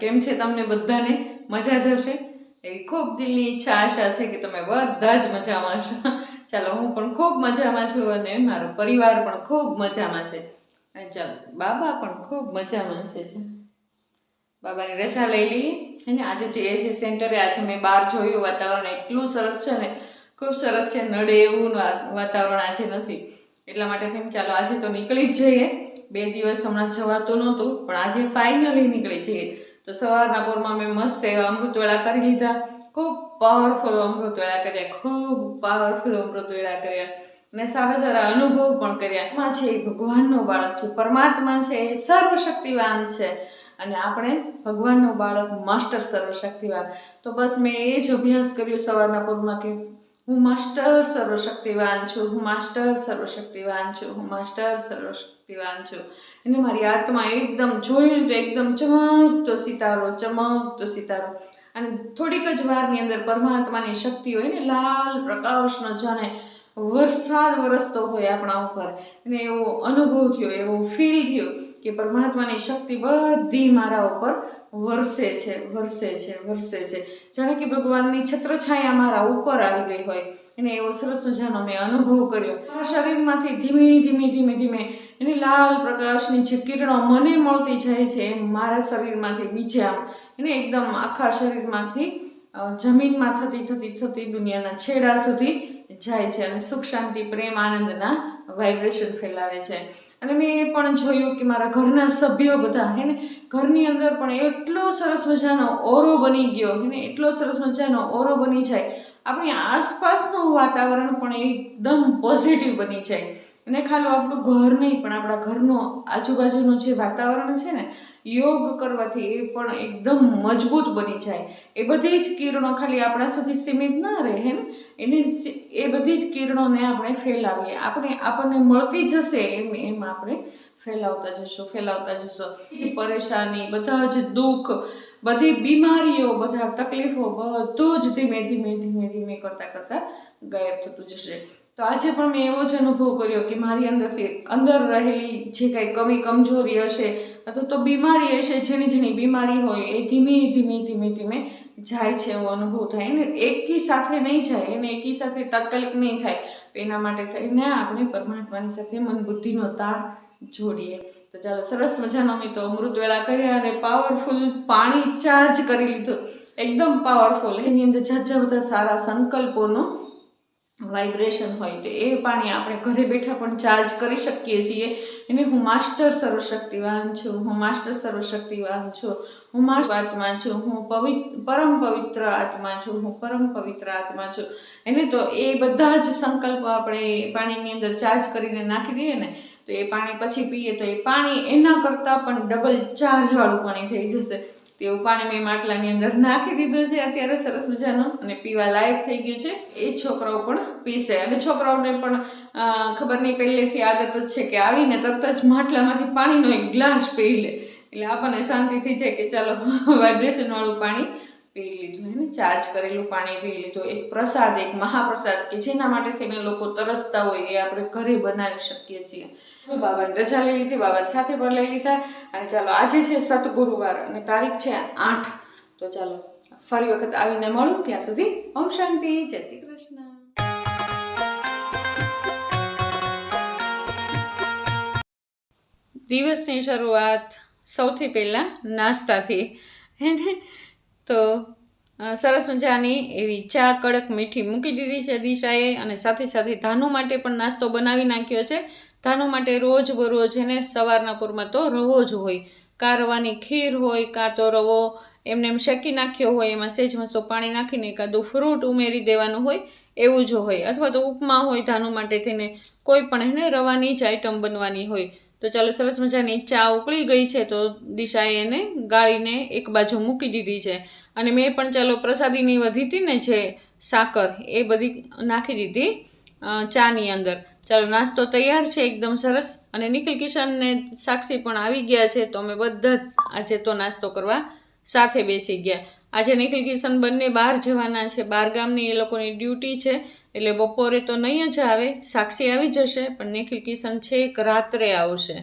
કેમ છે તમને બધાને? મજા જ હશે? એવી ખૂબ દિલની ઈચ્છા, આશા છે કે તમે બધા જ મજામાં છો ચાલો, હું પણ ખૂબ મજામાં છું અને મારો પરિવાર પણ ખૂબ મજામાં છે. અને ચાલો, બાબા પણ ખૂબ મજામાં છે. બાબાની રજા લઈ લઈએ. અને આજે જે છે સેન્ટરે આજે મેં બહાર જોયું. વાતાવરણ એટલું સરસ છે ને, ખૂબ સરસ છે. નડે એવું વાતાવરણ આજે નથી. એટલા માટે થઈને ચાલો, આજે તો નીકળી જ જઈએ. બે દિવસ હમણાં જવાતું નહોતું, પણ આજે ફાઇનલી નીકળી જઈએ. તો સવારના પોરમાં મેં મસ્ત એવા અમૃતવેળા કરી લીધા. ખૂબ પાવરફુલ અમૃતવેળા કર્યા, ખૂબ પાવરફુલ અમૃતવેળા કર્યા. અને સારા સારા અનુભવ પણ કર્યા. એમાં છે એ ભગવાનનો બાળક છે, પરમાત્મા છે એ સર્વશક્તિવાન છે. અને આપણે ભગવાનનું બાળક, માસ્ટર સર્વશક્તિવાન. તો બસ મેં એ જ અભ્યાસ કર્યો સવારના પગમાં કે હું માસ્ટર સર્વશક્તિવાન છું, હું માસ્ટર સર્વશક્તિવાન છું, હું માસ્ટર સર્વશક્તિવાન છું. એને મારી આત્મા એકદમ જોઈને તો એકદમ ચમકતો સિતારો ચમકતો સિતારો. અને થોડીક જ વારની અંદર પરમાત્માની શક્તિ હોય ને, લાલ પ્રકાશનો જાણે વરસાદ વરસતો હોય આપણા ઉપર. અને એવો અનુભવ થયો, એવો ફીલ થયો. કે પરમાત્માની શક્તિ બધી મારા ઉપર વરસે છે વરસે છે વરસે છે. જાણે કે ભગવાનની છત્રછાયા મારા ઉપર આવી ગઈ હોય. એને એવો સરસ મજાનો મેં અનુભવ કર્યો. આ શરીરમાંથી ધીમે ધીમે ધીમે ધીમે એની લાલ પ્રકાશની જે કિરણો મને મળતી જાય છે એમ મારા શરીરમાંથી બીજા એને એકદમ આખા શરીરમાંથી જમીનમાં થતી થતી થતી દુનિયાના છેડા સુધી જાય છે અને સુખ, શાંતિ, પ્રેમ, આનંદના વાઇબ્રેશન ફેલાવે છે. અને મેં એ પણ જોયું કે મારા ઘરના સભ્યો બધા, હે ને, ઘરની અંદર પણ એટલો સરસ મજાનો ઓરો બની ગયો, હે ને, એટલો સરસ મજાનો ઓરો બની જાય. આપણી આસપાસનું વાતાવરણ પણ એકદમ પોઝિટિવ બની જાય. અને ખાલી આપણું ઘર નહીં, પણ આપણા ઘરનું આજુબાજુનું જે વાતાવરણ છે ને યોગ કરવાથી એ પણ એકદમ મજબૂત બની જાય. એ બધી જ કિરણો ખાલી આપણા સુધી સીમિત ના રહે ને એને એ બધી જ કિરણોને આપણે ફેલાવીએ. આપણે, આપણને મળતી જશે એમ એમ આપણે ફેલાવતા જશો ફેલાવતા જશો. પરેશાની, બધા જ દુઃખ, બધી બીમારીઓ, બધા તકલીફો બધું જ ધીમે ધીમે ધીમે ધીમે કરતાં કરતાં ગાયબ થતું જશે. તો આજે પણ મેં એવો જ અનુભવ કર્યો કે મારી અંદરથી અંદર રહેલી જે કાંઈ કમી, કમજોરી હશે અથવા તો બીમારી હશે, ઝીણી ઝીણી બીમારી હોય, એ ધીમે ધીમે ધીમે ધીમે જાય છે એવો અનુભવ થાય. એને એકી સાથે નહીં જાય, એને એકી સાથે તાત્કાલિક નહીં થાય. એના માટે થઈને આપણે પરમાત્માની સાથે મન બુદ્ધિનો તાર જોડીએ. તો ચાલો, સરસ મજાનો અમે તો અમૃત વેળા કર્યા અને પાવરફુલ પાણી ચાર્જ કરી લીધું. એકદમ પાવરફુલ એની અંદર જાજા બધા સારા સંકલ્પોનું વાઇબ્રેશન હોય તો એ પાણી આપણે ઘરે બેઠા પણ ચાર્જ કરી શકીએ છીએ. એને હું માસ્ટર સર્વશક્તિવાન છું, હું માસ્ટર સર્વશક્તિવાન છું, હું માસ્ટર આત્મા છું, હું પવિત્ર પરમ પવિત્ર આત્મા છું, હું પરમ પવિત્ર આત્મા છું. એને તો એ બધા જ સંકલ્પો આપણે પાણીની અંદર ચાર્જ કરીને નાખી દઈએ ને, તો એ પાણી પછી પીએ તો એ પાણી એના કરતાં પણ ડબલ ચાર્જવાળું પાણી થઈ જશે. તેવું પાણી મેં માટલાની અંદર નાખી દીધું છે અત્યારે સરસ મજાનું અને પીવા લાયક થઈ ગયું છે. એ છોકરાઓ પણ પીશે. અને છોકરાઓને પણ ખબર નહીં, પહેલેથી આદત જ છે કે આવીને તરત જ માટલામાંથી પાણીનો એક ગ્લાસ પી લે. એટલે આપણને શાંતિ થઈ જાય કે ચાલો વાઇબ્રેશનવાળું પાણી પી લીધું એને ચાર્જ કરેલું પાણી પી લીધું. એક પ્રસાદ, એક મહાપ્રસાદ કે જેના માટે થઈને લોકો તરસતા હોય એ આપણે ઘરે બનાવી શકીએ છીએ. બાબાને રજા લઈ લીધી, બાબાની સાથે પણ લઈ લીધા. અને ચાલો, આજે છે સત ગુરુવાર અને તારીખ છે આઠ. તો ચાલો, ફરી વખત આવીને મળું. ત્યાં સુધી ઓમ શાંતિ. જય શ્રી કૃષ્ણ. દિવસની શરૂઆત સૌથી પહેલાં નાસ્તાથી. એને તો સરસ મજાની એવી ચા, કડક મીઠી મૂકી દીધી છે દિશાએ અને સાથે સાથે ધાનુ માટે પણ નાસ્તો બનાવી નાખ્યો છે. ધાનુ માટે રોજ બરોજ એને સવારના પૂરમાં તો રવો જ હોય. કારવાની ખીર હોય કાં તો રવો, એમને એમ શેકી નાખ્યો હોય, એમાં સેજ મસ્તો પાણી નાખીને એકાદું ફ્રૂટ ઉમેરી દેવાનું હોય, એવું જ હોય. અથવા તો ઉપમા હોય ધાનુ માટે થઈને કોઈ પણ એને રવાની જ આઈટમ બનવાની હોય. તો ચાલો સરસ મજાની ચા ઉકળી ગઈ છે તો દિશાએ એને ગાળીને એક બાજુ મૂકી દીધી છે. અને મેં પણ ચાલો પ્રસાદીની વધી હતી ને જે સાકર એ બધી નાખી દીધી ચાની અંદર. ચાલો નાસ્તો તૈયાર છે એકદમ સરસ. અને નિખિલ કિશનને સાક્ષી પણ આવી ગયા છે તો અમે બધા જ આજે તો નાસ્તો કરવા સાથે બેસી ગયા. આજે નિખિલ કિશન બંને બહાર જવાના છે. બહાર ગામની એ લોકોની ડ્યુટી છે. એટલે બપોરે તો નહીં જ આવે, સાક્ષી આવી જશે, પણ નિખિલ કિશન છે એક રાત્રે આવશે.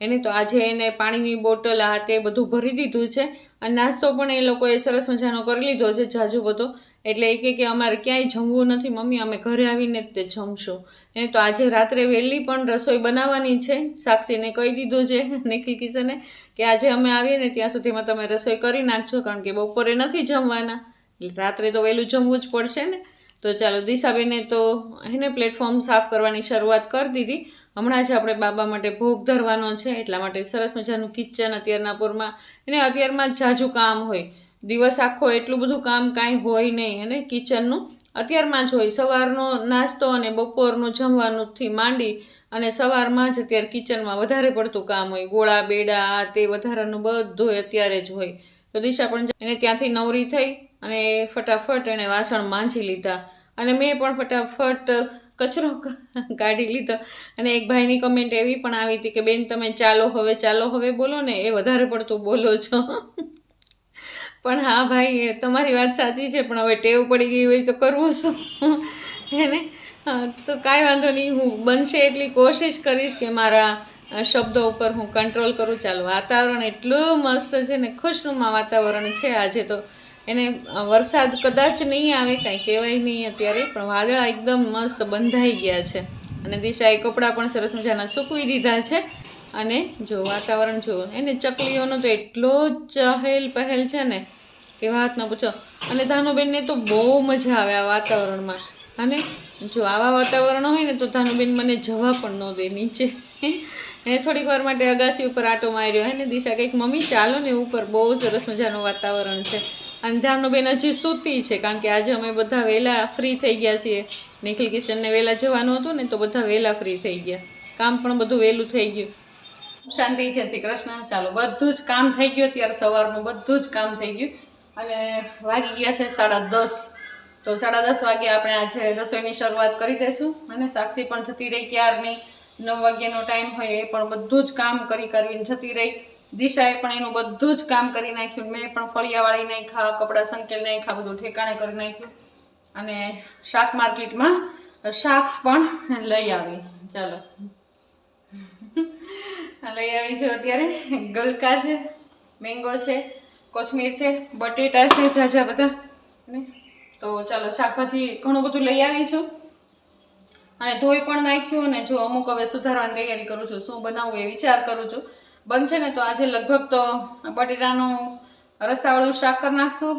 એને તો આજે એને પાણીની બોટલ આ તે બધું ભરી દીધું છે, અને નાસ્તો પણ એ લોકોએ સરસ મજાનો કરી લીધો છે જાજુ બધો. એટલે એ કે અમારે ક્યાંય જમવું નથી, મમ્મી અમે ઘરે આવીને જ તે જમશું. એને તો આજે રાત્રે વહેલી પણ રસોઈ બનાવવાની છે, સાક્ષીને કહી દીધું છે, નિખિલ કિશને, કે આજે અમે આવીએ ને ત્યાં સુધીમાં તમે રસોઈ કરી નાખજો, કારણ કે બપોરે નથી જમવાના. રાત્રે તો વહેલું જમવું જ પડશે ને. તો ચાલો દિશાબેને તો એને પ્લેટફોર્મ સાફ કરવાની શરૂઆત કરી દીધી. હમણાં જ આપણે બાબા માટે ભોગ ધરવાનો છે, એટલા માટે સરસ મજાનું કિચન અત્યારના પૂરમાં. એને અત્યારમાં જાજુ કામ હોય. દિવસ આખો એટલું બધું કામ કાંઈ હોય નહીં, અને કિચનનું અત્યારમાં જ હોય. સવારનો નાસ્તો અને બપોરનું જમવાનુંથી માંડી અને સવારમાં જ અત્યારે કિચનમાં વધારે પડતું કામ હોય. ગોળા, બેડા તે વધારાનું બધું અત્યારે જ હોય. તો દિશા પણ એને ત્યાંથી નવરી થઈ અને ફટાફટ એણે વાસણ માંજી લીધા. અને મેં પણ ફટાફટ કચરો કાઢી લીધો. અને એક ભાઈની કમેન્ટ એવી પણ આવી હતી કે, બેન, તમે ચાલો હવે ચાલો હવે બોલો ને, એ વધારે પડતું બોલો છો. પણ હા ભાઈ તમારી વાત સાચી છે, પણ હવે ટેવ પડી ગઈ હોય તો કરવું શું? એને તો કાંઈ વાંધો નહીં, હું બનશે એટલી કોશિશ કરીશ કે મારા શબ્દો ઉપર હું કંટ્રોલ કરું, ચાલો. વાતાવરણ એટલું મસ્ત છે ને, ખુશનુમા વાતાવરણ છે આજે તો. એને વરસાદ કદાચ નહીં આવે, કાંઈ કહેવાય નહીં અત્યારે, પણ વાદળા એકદમ મસ્ત બંધાઈ ગયા છે. અને દિશાએ કપડાં પણ સરસ મજાના સૂકવી દીધા છે. અને જો વાતાવરણ જુઓ એને ચકલીઓનો તો એટલો ચહેલ પહેલ છે ને, કે વાત ન પૂછો. અને ધાનુબેનને તો બહુ મજા આવે આ વાતાવરણમાં. અને જો આવા વાતાવરણ હોય ને, તો ધાનુબેન મને જવા પણ ન દે નીચે. એને થોડીક વાર માટે અગાસી ઉપર આટો માર્યો. હે ને દિશા કંઈક, મમ્મી, ચાલો ને ઉપર. બહુ સરસ મજાનું વાતાવરણ છે. અને બેન હજી સૂતી છે, કારણ કે આજે અમે બધા વહેલા ફ્રી થઈ ગયા છીએ. નિખિલ કિશનને વહેલા જવાનું હતું ને, તો બધા વહેલા ફ્રી થઈ ગયા. કામ પણ બધું વહેલું થઈ ગયું. શાંતિ છે શ્રી કૃષ્ણ. ચાલો, બધું જ કામ થઈ ગયું. ત્યારે સવારનું બધું જ કામ થઈ ગયું. અને વાગી ગયા છે સાડા દસ. તો સાડા દસ વાગે આપણે આજે રસોઈની શરૂઆત કરી દઈશું અને સાક્ષી પણ જતી રહી ક્યારની? નવ વાગ્યાનો ટાઈમ હોય એ પણ બધું જ કામ કરી કરીને જતી રહી. દિશાએ પણ એનું બધું જ કામ કરી નાખ્યું. મેં પણ ફળિયા વાળી નાખ્યા, કપડાં સંકેલ નાખ્યા, બધું ઠેકાણે કરી નાખ્યું. અને શાક માર્કેટમાં શાક પણ લઈ આવી. ચાલો. લઈ આવી છું અત્યારે. ગલકા છે, મેંગો છે, કોથમીર છે, બટેટા છે, ઝાઝા બધા. તો ચાલો શાકભાજી ઘણું બધું લઈ આવી છું. અને ધોઈ પણ નાખ્યું અને જો અમુક હવે સુધારવાની તૈયારી કરું છું, શું બનાવવું એ વિચાર કરું છું. બનશે ને તો આજે લગભગ તો બટેટાનું રસાવાળું શાક નાખશું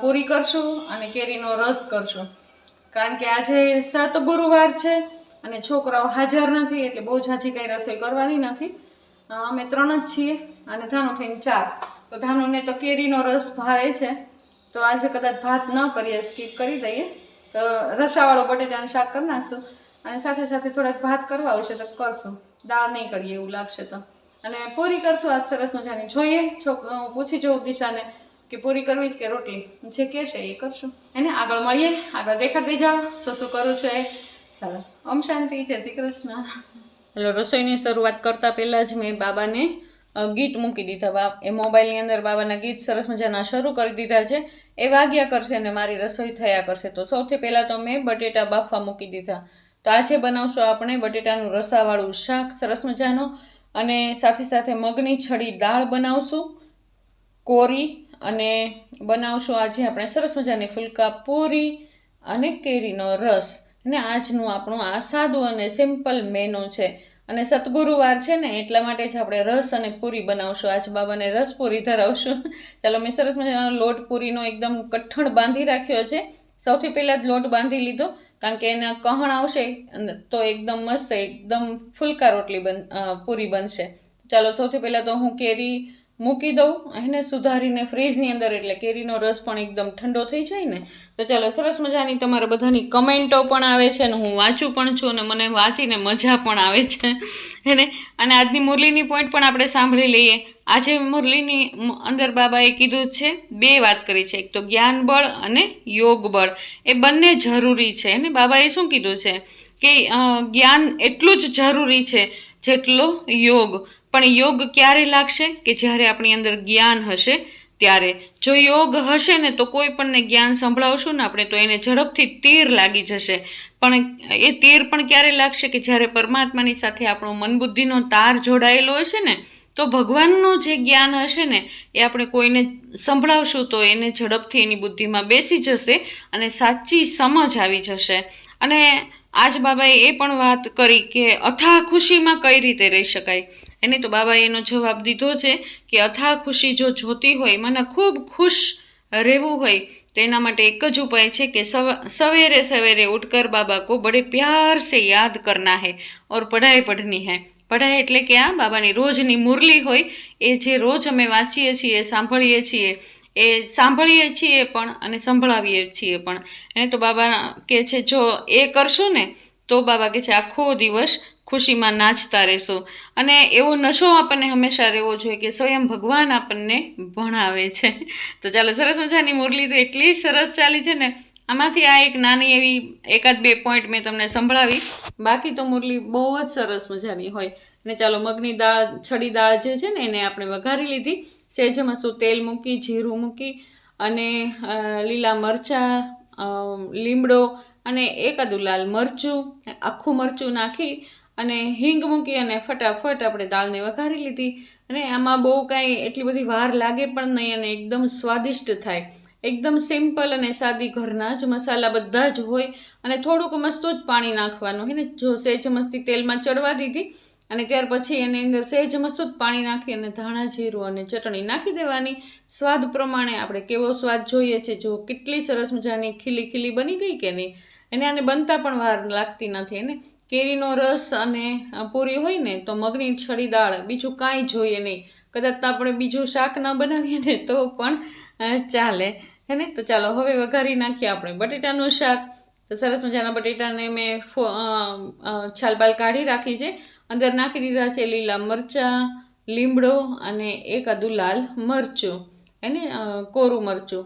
પૂરી કરશું અને કેરીનો રસ કરશું. કારણ કે આજે સત ગુરુવાર છે અને છોકરાઓ હાજર નથી, એટલે બહુ ઝાઝી કંઈ રસોઈ કરવાની નથી. અમે ત્રણ જ છીએ અને ધાનું થઈને ચાર. તો ધાનુને તો કેરીનો રસ ભાવે છે. તો આજે કદાચ ભાત ન કરીએ, સ્કીપ કરી દઈએ. તો રસાવાળો બટેટાનું શાક કરી નાખશું અને સાથે સાથે થોડાક ભાત કરવા આવશે તો કરશું. દાળ નહીં કરીએ એવું લાગશે તો. અને પૂરી કરશું આજ સરસ મજાની. જોઈએ છોક પૂછી જોઉં દિશાને કે પૂરી કરવી જ કે રોટલી. જે કહેશે એ કરશું. એને આગળ મળીએ. આગળ દેખાડી જાઓ શું શું કરું છું એ. ચાલો. ઓમ શાંતિ. છે શ્રી કૃષ્ણ. એટલે રસોઈની શરૂઆત કરતાં પહેલાં જ મેં બાબાને ગીત મૂકી દીધા. બાપ એ મોબાઈલની અંદર બાબાના ગીત સરસ મજાના શરૂ કરી દીધા છે. એ વાગ્યા કરશે અને મારી રસોઈ થયા કરશે. તો સૌથી પહેલાં તો મેં બટેટા બાફવા મૂકી દીધા. તો આજે બનાવશું આપણે, બટેટાનું રસાવાળું શાક, સરસ મજાનું. અને સાથે સાથે મગની છડી દાળ બનાવશું, કોરી. અને બનાવશું આજે આપણે સરસ મજાની ફુલકા, પૂરી અને કેરીનો રસ. અને આજનું આપણું આ સાદું અને સિમ્પલ મેનુ છે. અને સતગુરુવાર છે ને, એટલા માટે જ આપણે રસ અને પૂરી બનાવશું. આજ બાબાને રસ પૂરી ધરાવશું. ચાલો, મેં સરસ મજાનો લોટ પૂરીનો એકદમ કઠણ બાંધી રાખ્યો છે. સૌથી પહેલાં જ લોટ બાંધી લીધો, કારણ કે એના કહણ આવશે તો એકદમ મસ્ત, એકદમ ફુલકા રોટલી બન પૂરી બનશે. ચાલો, સૌથી પહેલાં તો હું કેરી મૂકી દઉં. એને સુધારીને ફ્રીજની અંદર, એટલે કેરીનો રસ પણ એકદમ ઠંડો થઈ જાય ને, તો ચાલો સરસ મજાની તમારા બધાની કમેન્ટો પણ આવે છે અને હું વાંચું પણ છું અને મને વાંચીને મજા પણ આવે છે. એને, અને આજની મુરલીની પોઈન્ટ પણ આપણે સાંભળી લઈએ. આજે મુરલીની અંદર બાબાએ કીધું છે, બે વાત કરી છે. એક તો જ્ઞાન બળ અને યોગ બળ એ બંને જરૂરી છે. અને બાબાએ શું કીધું છે? કે જ્ઞાન એટલું જ જરૂરી છે જેટલો યોગ. પણ યોગ ક્યારે લાગશે કે જ્યારે આપણી અંદર જ્ઞાન હશે? ત્યારે જો યોગ હશે ને તો કોઈ પણને જ્ઞાન સંભળાવશું ને આપણે તો એને ઝડપથી તીર લાગી જશે. પણ એ તેર પણ ક્યારે લાગશે કે જ્યારે પરમાત્માની સાથે આપણો મનબુદ્ધિનો તાર જોડાયેલો હશે ને, તો ભગવાનનું જે જ્ઞાન હશે ને, એ આપણે કોઈને સંભળાવશું તો એને ઝડપથી એની બુદ્ધિમાં બેસી જશે અને સાચી સમજ આવી જશે. અને આજ બાબાએ એ પણ વાત કરી કે અથા ખુશીમાં કઈ રીતે રહી શકાય? એને તો બાબાએ એનો જવાબ દીધો છે કે અથા ખુશી જો જોતી હોય, મને ખૂબ ખુશ રહેવું હોય, તેના માટે એક જ ઉપાય છે કે સવેરે સવેરે ઉઠકર બાબા કો બડે પ્યાર સે યાદ કરના હે ઓર પઢાઈ પઢની હે. પઢાઈ એટલે કે આ બાબાની રોજની મુરલી હોય, એ જે રોજ અમે વાંચીએ છીએ, સાંભળીએ છીએ એ સાંભળીએ છીએ પણ અને સંભળાવીએ છીએ પણ. એને તો બાબા કે છે, જો એ કરશો ને, તો બાબા કે છે, આખો દિવસ ખુશીમાં નાચતા રહેશો. અને એવો નશો આપણને હંમેશા રહેવો જોઈએ કે સ્વયં ભગવાન આપણને ભણાવે છે. તો ચાલો, સરસ મજાની મુરલી તો એટલી સરસ ચાલી છે ને. આમાંથી આ એક નાની એવી એકાદ બે પોઈન્ટ મેં તમને સંભળાવી. બાકી તો મુરલી બહુ જ સરસ મજાની હોય. અને ચાલો, મગની દાળ, છડી દાળ જે છે ને, એને આપણે વઘારી લીધી. સહેજ મસું તેલ મૂકી, જીરું મૂકી અને લીલા મરચાં લીમડો અને એકાદું લાલ મરચું, આખું મરચું નાખી અને હિંગ મૂકી અને ફટાફટ આપણે દાળને વઘારી લીધી. અને આમાં બહુ કાંઈ એટલી બધી વાર લાગે પણ નહીં અને એકદમ સ્વાદિષ્ટ થાય. એકદમ સિમ્પલ અને સાદી ઘરના જ મસાલા બધા જ હોય અને થોડુંક મસ્તું જ પાણી નાખવાનું હોય ને. જો સેજ મસ્તી તેલમાં ચડવા દીધી અને ત્યાર પછી એની અંદર સહેજ મસ્તું પાણી નાખી અને ધાણા, જીરું અને ચટણી નાખી દેવાની. સ્વાદ પ્રમાણે આપણે કેવો સ્વાદ જોઈએ છે, જો કેટલી સરસ મજાની ખીલી ખીલી બની ગઈ કે નહીં, એને આને બનતા પણ વાર લાગતી નથી. એને કેરીનો રસ અને પૂરી હોય ને, તો મગની છડી દાળ બીજું કાંઈ જોઈએ નહીં. કદાચ આપણે બીજું શાક ન બનાવીએ ને, તો પણ ચાલે. હે ને? તો ચાલો, હવે વઘારી નાખીએ આપણે. બટેટાનું શાક તો સરસ મજાના બટેટાને મેં છાલબાલ કાઢી રાખી છે. અંદર નાખી દીધા છે લીલા મરચાં, લીમડો અને એક એકાદું લાલ મરચું, એને કોરું મરચું,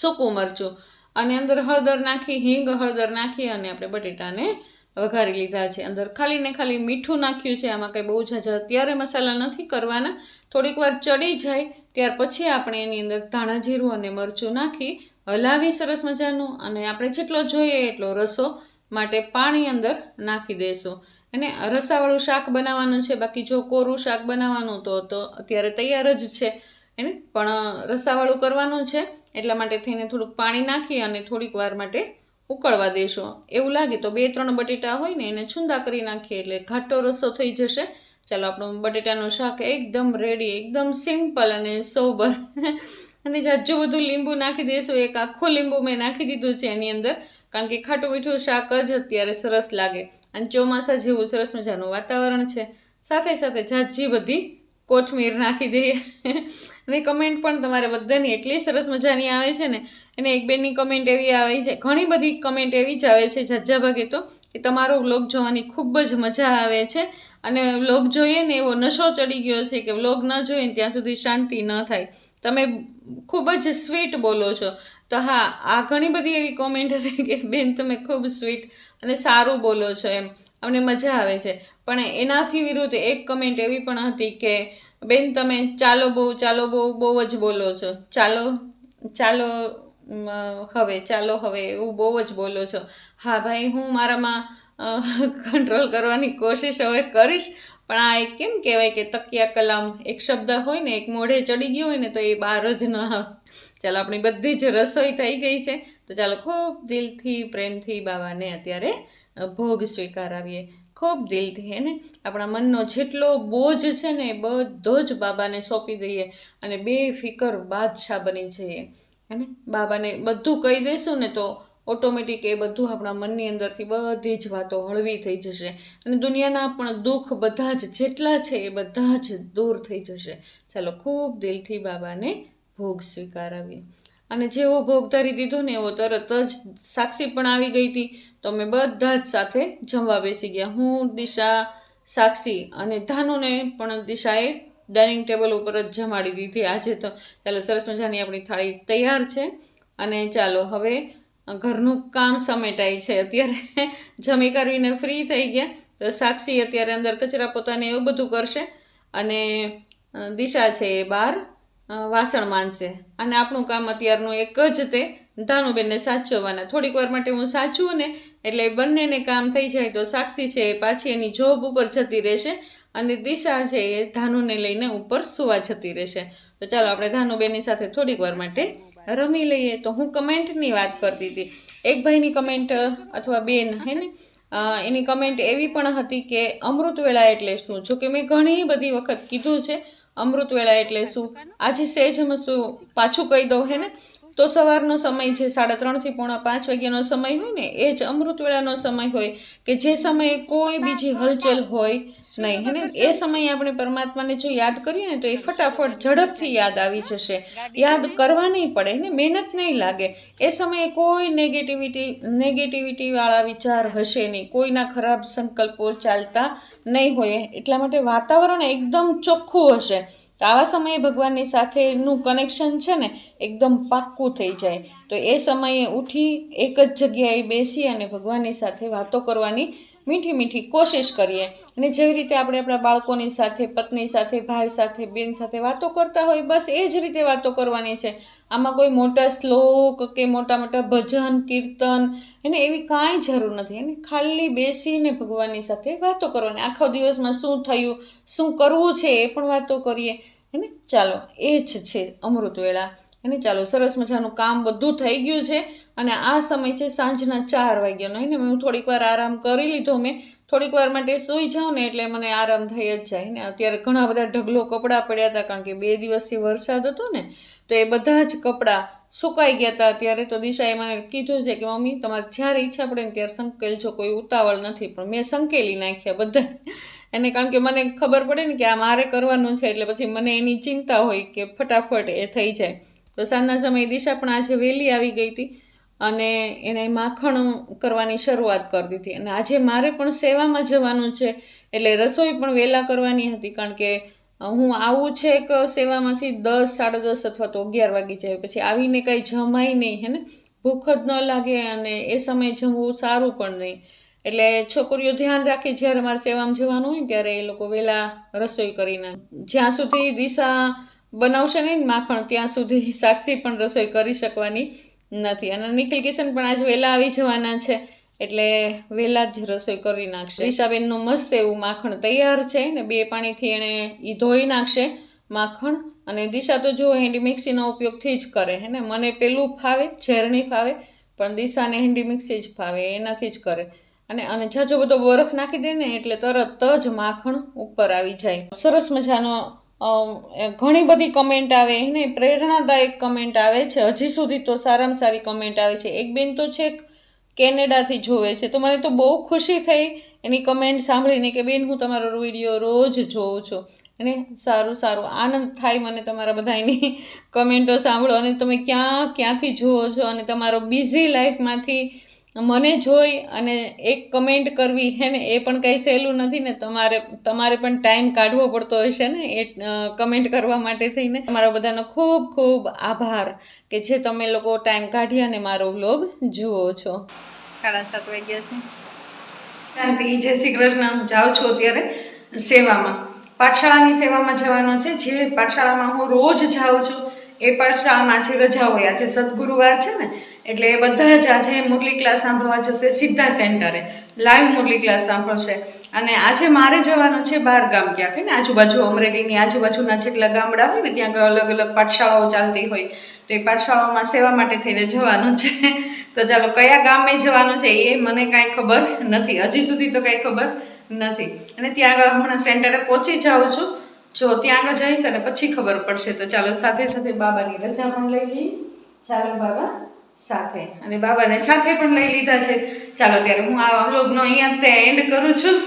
સૂકું મરચું. અને અંદર હળદર નાખી, હિંગ હળદર નાખી અને આપણે બટેટાને વઘારી લીધા છે. અંદર ખાલી ને ખાલી મીઠું નાખ્યું છે. આમાં કંઈ બહુ ઝાઝા અત્યારે મસાલા નથી કરવાના. થોડીક વાર ચડી જાય, ત્યાર પછી આપણે એની અંદર ધાણા જીરું અને મરચું નાખી હલાવી સરસ મજાનું અને આપણે જેટલો જોઈએ એટલો રસો માટે પાણી અંદર નાખી દઈશું અને રસાવાળું શાક બનાવવાનું છે, બાકી જો કોરું શાક બનાવવાનું તો તો અત્યારે તૈયાર જ છે. એને પણ રસાવાળું કરવાનું છે, એટલા માટે થઈને થોડુંક પાણી નાખી અને થોડીક વાર માટે ઉકળવા દેશો. એવું લાગે તો બે ત્રણ બટેટા હોય ને એને છુંદા કરી નાખીએ એટલે ઘાટો રસો થઈ જશે. ચાલો આપણું બટેટાનું શાક એકદમ રેડી એકદમ સિમ્પલ અને સોબર અને જાજુ બધું લીંબુ નાખી દઈશું, એક આખું લીંબુ મેં નાખી દીધું છે એની અંદર, કારણ કે ખાટું મીઠું શાક જ અત્યારે સરસ લાગે. અને ચોમાસા જેવું સરસ મજાનું વાતાવરણ છે. સાથે સાથે જાજી બધી કોથમીર નાખી દઈએ. અને કમેન્ટ પણ તમારે બધાની એટલી સરસ મજાની આવે છે ને, અને એક બેનની કમેન્ટ એવી આવે છે, ઘણી બધી કમેન્ટ એવી જ આવે છે ઝાઝા ભાગે તો, કે તમારો વ્લોગ જોવાની ખૂબ જ મજા આવે છે. અને વ્લોગ જોઈએ ને એવો નશો ચડી ગયો છે કે વ્લોગ ન જોઈએ ત્યાં સુધી શાંતિ ન થાય. તમે ખૂબ જ સ્વીટ બોલો છો. તો હા, આ ઘણી બધી એવી કોમેન્ટ હશે કે બેન તમે ખૂબ સ્વીટ અને સારું બોલો છો એમ. અમને મજા આવે છે. પણ એનાથી વિરુદ્ધ એક કમેન્ટ એવી પણ હતી કે, બેન તમે ચાલો બહુ ચાલો બહુ બહુ જ બોલો છો. ચાલો ચાલો હવે ચાલો હવે, એવું બહુ જ બોલો છો. હા ભાઈ, હું મારામાં કંટ્રોલ કરવાની કોશિશ હવે કરીશ. પણ આ એક કેમ કહેવાય કે તકિયા કલામ એક શબ્દ હોય ને, એક મોઢે ચડી ગયો હોય ને, તો એ બહાર જ ન આવે. ચાલો, આપણી બધી જ રસોઈ થઈ ગઈ છે. તો ચાલો, ખૂબ દિલથી, પ્રેમથી બાબાને અત્યારે ભોગ સ્વીકારાવીએ. ખૂબ દિલથી, હે ને? આપણા મનનો જેટલો બોજ છે ને, એ બધો જ બાબાને સોંપી દઈએ અને બે ફિકર બાદશાહ બની જઈએ. હે ને? બાબાને બધું કહી દઈશું ને, તો ઓટોમેટિક એ બધું આપણા મનની અંદરથી બધી જ વાતો હળવી થઈ જશે. અને દુનિયાના પણ દુઃખ બધા જ, જેટલા છે એ બધા જ દૂર થઈ જશે. ચાલો, ખૂબ દિલથી બાબાને ભોગ સ્વીકારાવીએ. અને જેવો ભોગ ધરી દીધો ને, એવો તરત જ સાક્ષી પણ આવી ગઈ હતી. તો અમે બધા જ સાથે જમવા બેસી ગયા. હું, દિશા, સાક્ષી અને ધાનુને પણ દિશાએ ડાઇનિંગ ટેબલ ઉપર જ જમાડી દીધી. આજે તો, ચાલો, સરસ મજાની આપણી થાળી તૈયાર છે. અને ચાલો, હવે ઘરનું કામ સમેટાય છે. અત્યારે જમી કરીને ફ્રી થઈ ગયા. તો સાક્ષી અત્યારે અંદર કચરા પોતાને એવું બધું કરશે અને દિશા છે એ બહાર વાસણ માંડશે અને આપણું કામ અત્યારનું એક જ તે, ધાનુબેનને સાચવવાના. થોડીક વાર માટે હું સાચવું ને, એટલે બંનેને કામ થઈ જાય તો સાક્ષી છે એ પાછી એની જોબ ઉપર જતી રહેશે અને દિશા છે એ ધાનુને લઈને ઉપર સુવા જતી રહેશે. તો ચાલો આપણે ધાનુબેનની સાથે થોડીક વાર માટે રમી લઈએ. તો હું કમેન્ટની વાત કરતી હતી. એક ભાઈની કમેન્ટ અથવા બેન, હે ને? એની કમેન્ટ એવી પણ હતી કે, અમૃતવેળા એટલે શું? જો કે મેં ઘણી બધી વખત કીધું છે, અમૃતવેળા એટલે શું? આજે સહેજ વસ્તુ પાછું કહી દઉં, હે ને? તો સવારનો સમય જે સાડા ત્રણથી પોણા પાંચ વાગ્યાનો સમય હોય ને, એ જ અમૃતવેળાનો સમય હોય કે જે સમયે કોઈ બીજી હલચલ હોય નહીં હે ને એ સમયે આપણે પરમાત્માને જો યાદ કરીએ ને તો એ ફટાફટ ઝડપથી યાદ આવી જશે. યાદ કરવા નહીં પડે ને મહેનત નહીં લાગે. એ સમયે કોઈ નેગેટિવિટી નેગેટિવિટીવાળા વિચાર હશે નહીં. કોઈના ખરાબ સંકલ્પો ચાલતા નહીં હોય. એટલા માટે વાતાવરણ એકદમ ચોખ્ખું હશે. તો આવા સમયે ભગવાનની સાથેનું કનેક્શન છે ને એકદમ પાક્કું થઈ જાય. તો એ સમયે ઉઠી એક જ જગ્યાએ બેસી અને ભગવાનની સાથે વાતો કરવાની મીઠી મીઠી કોશિશ કરીએ. અને જેવી રીતે આપણે આપણા બાળકોની સાથે, પત્ની સાથે, ભાઈ સાથે, બેન સાથે વાતો કરતા હોય, બસ એ જ રીતે વાતો કરવાની છે. આમાં કોઈ મોટા શ્લોક કે મોટા મોટા ભજન, કીર્તન એને એવી કાંઈ જરૂર નથી. એને ખાલી બેસીને ભગવાનની સાથે વાતો કરવાની. આખો દિવસમાં શું થયું, શું કરવું છે એ પણ વાતો કરીએ. એને ચાલો, એ જ છે અમૃત વેળા અને ચાલો, સરસ મજાનું કામ બધું થઈ ગયું છે અને આ સમય છે સાંજના ચાર વાગ્યાનો એને હું થોડીક વાર આરામ કરી લીધો મેં. થોડીક વાર માટે સૂઈ જાઉં ને એટલે મને આરામ થઈ જ જાય. ને અત્યારે ઘણા બધા ઢગલો કપડાં પડ્યા હતા, કારણ કે બે દિવસથી વરસાદ હતો ને, તો એ બધા જ કપડાં સુકાઈ ગયા હતા અત્યારે. તો દિશાએ મને કીધું છે કે, મમ્મી, તમારે જ્યારે ઈચ્છા પડે ને ત્યારે સંકેલજો કોઈ ઉતાવળ નથી. પણ મેં સંકેલી નાખ્યા બધા એને કારણ કે મને ખબર પડે ને કે આ મારે કરવાનું છે, એટલે પછી મને એની ચિંતા હોય કે ફટાફટ એ થઈ જાય. તો સાંજના સમયે દિશા પણ આજે વહેલી આવી ગઈ હતી અને એને માખણ કરવાની શરૂઆત કરી દીધી. અને આજે મારે પણ સેવામાં જવાનું છે એટલે રસોઈ પણ વહેલા કરવાની હતી કારણ કે હું આવું છે કે સેવામાંથી દસ, સાડા દસ અથવા તો અગિયાર વાગી જાય. પછી આવીને કંઈ જમાય નહીં, હે ને? ભૂખ જ ન લાગે અને એ સમયે જમવું સારું પણ નહીં. એટલે છોકરીઓ ધ્યાન રાખે જ્યારે મારે સેવામાં જવાનું હોય ત્યારે એ લોકો વહેલા રસોઈ કરી નાખે જ્યાં સુધી દિશા બનાવશે નહીં, માખણ ત્યાં સુધી સાક્ષી પણ રસોઈ કરી શકવાની નથી. અને નિખિલ કિશન પણ આજ વહેલા આવી જવાના છે, એટલે વહેલા જ રસોઈ કરી નાખશે. દિશાબેનનું મસ્ત એવું માખણ તૈયાર છે ને, બે પાણીથી એણે એ ધોઈ નાખશે માખણ. અને દિશા તો જો હેન્ડી મિક્સીનો ઉપયોગથી જ કરે, હે ને? મને પેલું ફાવે ઝેરણી ફાવે, પણ દિશાને હેન્ડી મિક્સી જ ફાવે, એનાથી જ કરે. અને અને જાજો બધો બરફ નાખી દે ને, એટલે તરત જ માખણ ઉપર આવી જાય. સરસ મજાનો ઘણી બધી કમેન્ટ આવે, એને પ્રેરણાદાયક કમેન્ટ આવે છે. હજી સુધી તો સારામાં સારી કમેન્ટ આવે છે. એક બેન તો છે કેનેડાથી જોવે છે. તો મને તો બહુ ખુશી થઈ એની કમેન્ટ સાંભળીને કે, બેન, હું તમારો વીડિયો રોજ જોઉં છું. અને સારું સારું આનંદ થાય મને તમારા બધાની કમેન્ટો સાંભળો. અને તમે ક્યાં, ક્યાંથી જુઓ છો? અને તમારો બિઝી લાઈફમાંથી મને જોઈ અને એક કમેન્ટ કરવી હે ને એ પણ કંઈ સહેલું નથી ને તમારે તમારે પણ ટાઈમ કાઢવો પડતો હશે ને એ કમેન્ટ કરવા માટે થઈને. તમારા બધાનો ખૂબ ખૂબ આભાર કે જે તમે લોકો ટાઈમ કાઢી અને મારો વ્લોગ જુઓ છો. સાડા સાત વાગ્યા છે. શાંતિ જય શ્રી કૃષ્ણ. હું જાઉં છું અત્યારે સેવામાં. પાઠશાળાની સેવામાં જવાનો છે. જે પાઠશાળામાં હું રોજ જાઉં છું એ પાઠશાળામાં આજે રજા હોય. આજે સદગુરુવાર છે ને એટલે એ બધા જ આજે મુરલી ક્લાસ સાંભળવા જશે સીધા સેન્ટરે. લાઈવ મુરલી ક્લાસ સાંભળશે. અને આજે મારે જવાનું છે બહાર ગામ ક્યાંક ને? આજુબાજુ અમરેલીની આજુબાજુના જેટલા ગામડા હોય ને, ત્યાં અલગ અલગ પાઠશાળાઓ ચાલતી હોય. તો એ પાઠશાળાઓમાં સેવા માટે થઈને જવાનું છે. તો ચાલો, કયા ગામે જવાનું છે એ મને કાંઈ ખબર નથી. હજી સુધી તો કાંઈ ખબર નથી. અને ત્યાં આગળ હમણાં સેન્ટરે પહોંચી જાઉં છું. જો, ત્યાં આગળ જઈશ અને પછી ખબર પડશે. તો ચાલો, સાથે સાથે બાબાની રજા પણ લઈ લઈએ. ચાલો, બાબા. સાથે. અને બાબાને સાથે પણ લઈ લીધા છે. ચાલો ત્યારે હું આ વ્લોગનો અહીંયા તે એન્ડ કરું છું.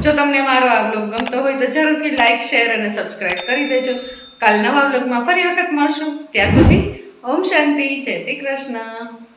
જો તમને મારો આ વ્લોગ ગમતો હોય તો જરૂરથી લાઇક શેર અને સબસ્ક્રાઈબ કરી દેજો. કાલ નવા વ્લોગમાં ફરી વખત મળશું. ત્યાં સુધી ઓમ શાંતિ. જય શ્રી કૃષ્ણ.